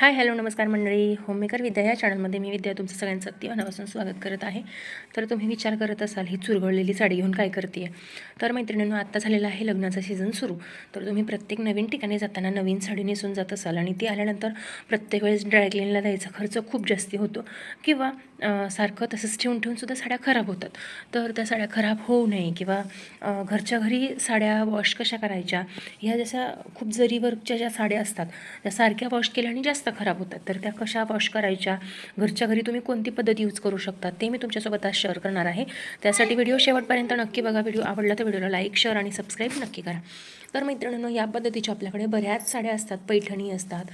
Hi hello नमस्कार मंडळी. Homemaker विद्या या चॅनलमध्ये मी विद्या तुमचं सगळ्यांचं अगदी मनापासून स्वागत करत आहे. तर तुम्ही विचार करत असाल ही चुरगळलेली साडी घेऊन काय करते तर मैत्रिणींनो आत्ता झालेला आहे लग्नाचा सीझन सुरू. तर तुम्ही प्रत्येक नवीन ठिकाणी जाताना नवीन साडी नेसून जात असाल आणि ती आल्यानंतर प्रत्येक वेळेस ड्रायक्लिनला द्यायचा खर्च खूप जास्ती होतो. किंवा सारखं तसंच ठेवून ठेवूनसुद्धा साड्या खराब होतात. तर त्या साड्या खराब होऊ नये किंवा घरच्या घरी साड्या वॉश कशा करायच्या? ह्या जशा खूप जरी वर्कच्या ज्या साड्या असतात त्या सारख्या वॉश केल्याने जास्त खराब होतात. तर त्या कशा वॉश करायच्या? घरच्या घरी तुम्ही कोणती पद्धत यूज करू शकता? ते मी तुमच्यासोबत आज शेअर करणार आहे. त्यासाठी व्हिडिओ शेवटपर्यंत नक्की बघा. व्हिडिओ आवडला तर व्हिडिओला लाईक शेअर आणि सबस्क्राईब नक्की करा. तर मैत्रिणींनो या पद्धतीच्या आपल्याकडे बऱ्याच साड्या असतात. पैठणी असतात.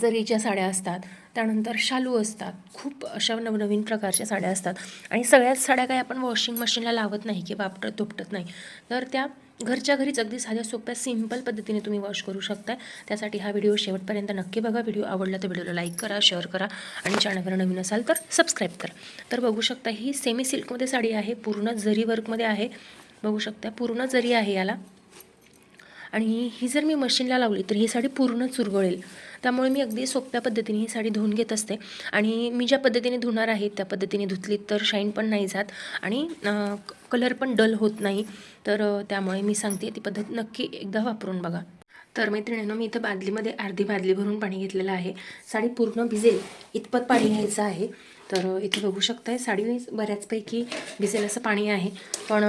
जरीच्या साड्या असतात. त्यानंतर शालू असतात. खूप अशा नवनवीन प्रकारच्या साड्या असतात. आणि सगळ्याच साड्या काही आपण वॉशिंग मशीनला लावत नाही किंवा वापरत दुपटत नाही. तर त्या घरच्या घरीच अगदी साध्या सोप्या सिंपल पद्धतीने तुम्ही वॉश करू शकता त्यासाठी हा व्हिडिओ शेवटपर्यंत नक्की बघा. व्हिडिओ आवडला तर व्हिडिओला लाईक करा शेअर करा आणि चॅनलवर नवीन असाल तर सबस्क्राईब करा. तर बघू शकता ही सेमी सिल्कमध्ये साडी आहे. पूर्ण जरी वर्कमध्ये आहे. बघू शकता पूर्ण जरी आहे याला. आणि ही जर मी मशीनला लावली तर ही साडी पूर्ण चुरगळेल. त्यामुळे मी अगदी सोप्या पद्धतीने ही साडी धुवून घेत असते. आणि मी ज्या पद्धतीने धुणार आहे त्या पद्धतीने धुतली तर शाईन पण नाही जात आणि कलर पण डल होत नाही. तर त्यामुळे मी सांगते ती पद्धत नक्की एकदा वापरून बघा. तर मैत्रिणीनं मी इथं बादलीमध्ये अर्धी बादली भरून पाणी घेतलेलं आहे. साडी पूर्ण भिजेल इतपत पाणी घ्यायचं आहे. तर इथे बघू शकताय साडी बऱ्याचपैकी भिजेल असं पाणी आहे. पण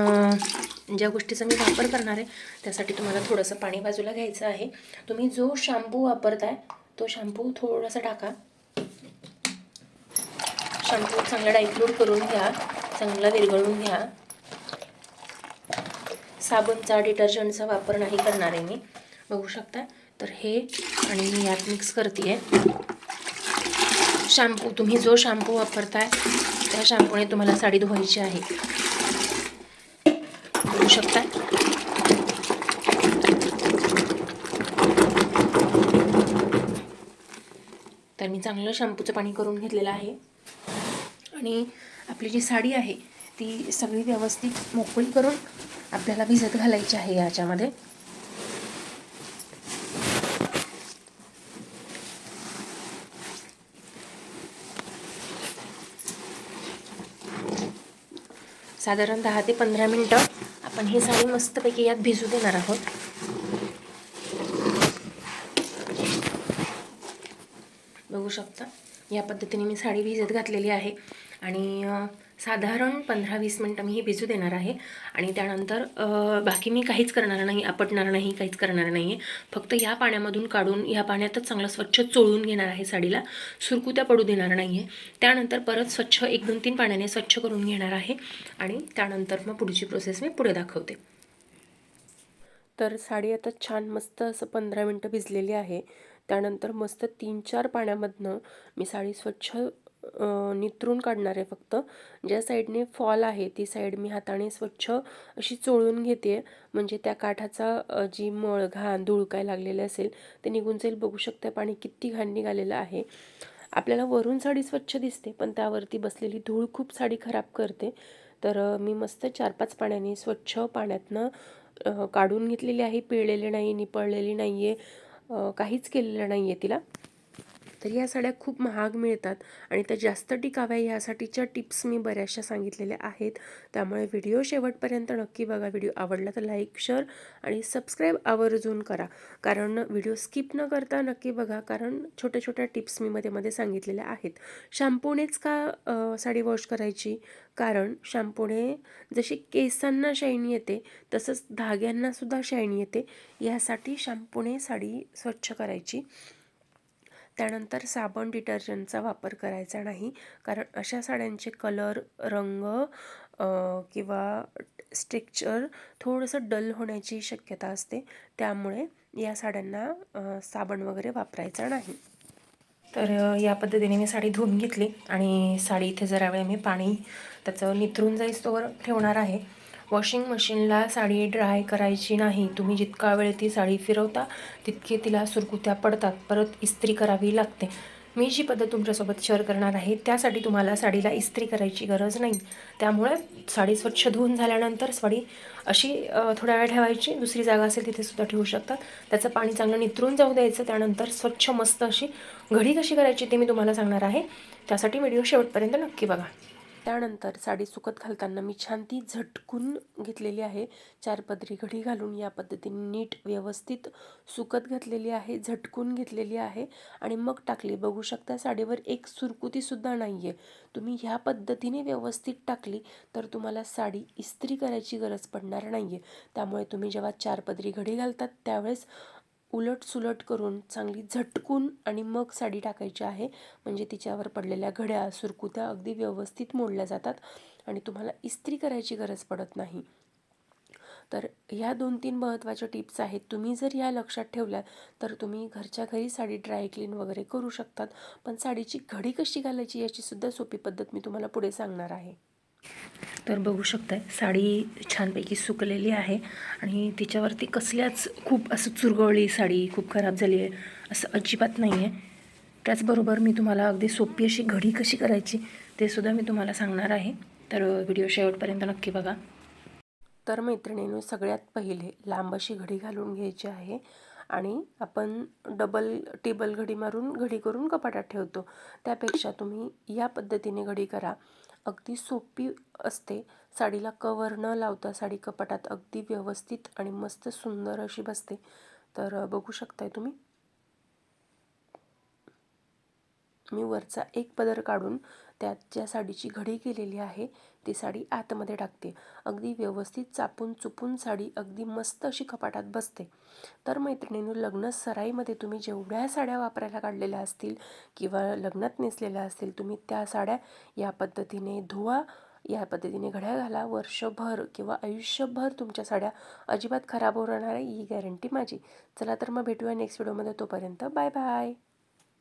ज्या गोष्टीचा मी वापर करणार आहे त्यासाठी तुम्हाला थोडंसं पाणी बाजूला घ्यायचं आहे. तुम्ही जो शॅम्पू वापरताय तो शॅम्पू थोडासा टाका. शॅम्पू चांगला डायफ्लूट करून घ्या. चांगला विरघळून घ्या. साबणचा डिटर्जंटचा वापर नाही करणार आहे मी. बघू शकता? तर हे आणि मी यात मिक्स करते आहे शॅम्पू तुम्ही जो शॅम्पू वापरताय त्या शॅम्पूने तुम्हाला साडी धुवायची आहे बघू शकता तर मी चांगलं शॅम्पूचं पाणी करून घेतलेलं आहे. आणि आपली जी साडी आहे ती सगळी व्यवस्थित मोकळी करून आपल्याला भिजत घालायची आहे याच्यामध्ये. साधारण दहा ते पंधरा मिनटं आपण ही साडी मस्तपैकी यात भिजू देणार आहोत. बघू शकता. या पद्धतीने मी साडी भिजत घातलेली आहे. आणि साधारण पंधरा वीस मिनटं मी ही भिजू देणार आहे. आणि त्यानंतर बाकी मी काहीच करणार नाही आपटणार नाही काहीच करणार नाही आहे फक्त या पाण्यामधून काढून या पाण्यातच चांगलं स्वच्छ चोळून घेणार आहे साडीला. सुरकुत्या पडू देणार नाही आहे त्यानंतर परत स्वच्छ एक दोन तीन पाण्याने स्वच्छ करून घेणार आहे. आणि त्यानंतर मग पुढची प्रोसेस मी पुढे दाखवते. तर साडी आता छान मस्त असं पंधरा मिनटं भिजलेली आहे. त्यानंतर मस्त तीन चार पाण्यामधनं मी साडी स्वच्छ निथरून नितरून काढणार आहे फक्त. ज्या साईडने फॉल आहे ती साईड मी हाताने स्वच्छ अशी चोळून घेते म्हणजे त्या काठाचा जी मळ घाण धूळ काय लागलेले असेल ते निघून जाईल. बघू शकता पाणी किती घाण निघालेलं आहे. आपल्याला वरून साडी स्वच्छ दिसते पण त्यावरती बसलेली धूळ खूप साडी खराब करते. तर मी मस्त चार पाच पाण्याने स्वच्छ पाण्यातनं काढून घेतलेली आहे. पिळलेली नाही निपळलेली नाही आहे काहीच केलेलं नाही आहे तिला. तर या साड्या खूप महाग मिळतात आणि त्या जास्त टिकाव्या यासाठीच्या टिप्स मी बऱ्याचशा सांगितलेल्या आहेत. त्यामुळे व्हिडिओ शेवटपर्यंत नक्की बघा. व्हिडिओ आवडला तर लाईक शेअर आणि सबस्क्राईब आवर्जून करा. कारण व्हिडिओ स्किप न करता नक्की बघा. कारण छोट्या छोट्या टिप्स मी मध्ये मध्ये सांगितलेल्या आहेत. शॅम्पूनेच का साडी वॉश करायची? कारण शॅम्पूने जशी केसांना शाईन येते तसंच धाग्यांनासुद्धा शाईन येते. यासाठी शॅम्पूने साडी स्वच्छ करायची. त्यानंतर साबण डिटर्जंटचा वापर करायचा नाही. कारण अशा साड्यांचे कलर रंग किंवा स्ट्रेक्चर थोडंसं डल होण्याची शक्यता असते. त्यामुळे या साड्यांना साबण वगैरे वापरायचा नाही. तर या पद्धतीने मी साडी धुवून घेतली आणि साडी इथे जरा वेळ मी पाणी त्याचं निथरून जाईस तोवर ठेवणार आहे. वॉशिंग मशीनला साडी ड्राय करायची नाही. तुम्ही जितका वेळ ती साडी फिरवता तितके तिला सुरकुत्या पडतात. परत इस्त्री करावी लागते. मी जी पद्धत तुमच्यासोबत शेअर करणार आहे त्यासाठी तुम्हाला साडीला इस्त्री करायची गरज नाही. त्यामुळे साडी स्वच्छ धुवून झाल्यानंतर साडी अशी थोड्या वेळ ठेवायची. दुसरी जागा असेल तिथे सुद्धा ठेवू शकतात. त्याचं पाणी चांगलं नितरून जाऊ द्यायचं. त्यानंतर स्वच्छ मस्त अशी घडी कशी करायची ते मी तुम्हाला सांगणार आहे. त्यासाठी व्हिडिओ शेवटपर्यंत नक्की बघा. त्यानंतर साडी सुकत घालताना मी छान ती झटकून घेतलेली आहे. चार पदरी घडी घालून या पद्धतीने नीट व्यवस्थित सुकत घातलेली आहे झटकून घेतलेली आहे. आणि मग टाकली. बघू शकता साडीवर एक सुरकुतीसुद्धा नाही आहे तुम्ही ह्या पद्धतीने व्यवस्थित टाकली तर तुम्हाला साडी इस्त्री करायची गरज पडणार नाही आहे त्यामुळे तुम्ही जेव्हा चार पदरी घडी घालतात त्यावेळेस उलट सुलट करून चांगली झटकून आणि मग साडी टाकायची आहे. म्हणजे तिच्यावर पडलेल्या घड्या सुरकुत्या अगदी व्यवस्थित मोडल्या जातात आणि तुम्हाला इस्त्री करायची गरज पडत नाही. तर ह्या दोन तीन महत्त्वाच्या टिप्स आहेत. तुम्ही जर ह्या लक्षात ठेवल्या तर तुम्ही घरच्या घरी साडी ड्राय क्लीन वगैरे करू शकतात. पण साडीची घडी कशी घालायची याची सुद्धा सोपी पद्धत मी तुम्हाला पुढे सांगणार आहे. तर बघू शकताय साडी छानपैकी सुकलेली आहे आणि तिच्यावरती कसल्याच खूप असं चुरगळली साडी खूप खराब झाली आहे असं अजिबात नाही आहे त्याचबरोबर मी तुम्हाला अगदी सोपी अशी घडी कशी करायची ते सुद्धा मी तुम्हाला सांगणार आहे. तर व्हिडिओ शेवटपर्यंत नक्की बघा. तर मैत्रिणीनं सगळ्यात पहिले लांब अशी घडी घालून घ्यायची आहे आणि आपण डबल टेबल घडी मारून घडी करून कपाटात ठेवतो. त्यापेक्षा तुम्ही या पद्धतीने घडी करा. अगदी सोपी असते. साडीला कवर न लावता साडी कपाटात अगदी व्यवस्थित आणि मस्त सुंदर अशी बसते. तर बघू शकताय तुम्ही? मी वरचा एक पदर काढून त्यात ज्या साडीची घडी केलेली आहे ती साडी आतमध्ये टाकते. अगदी व्यवस्थित चापून चुपून साडी अगदी मस्त अशी कपाटात बसते. तर मैत्रिणींनो लग्न सराईमध्ये तुम्ही जेवढ्या साड्या वापरायला काढलेल्या असतील किंवा लग्नात नेसलेल्या असतील तुम्ही त्या साड्या या पद्धतीने धुवा या पद्धतीने घड्या घाला. वर्षभर किंवा आयुष्यभर तुमच्या साड्या अजिबात खराब होणार आहे ही गॅरंटी माझी. चला तर मग भेटूया नेक्स्ट व्हिडिओमध्ये तोपर्यंत बाय बाय.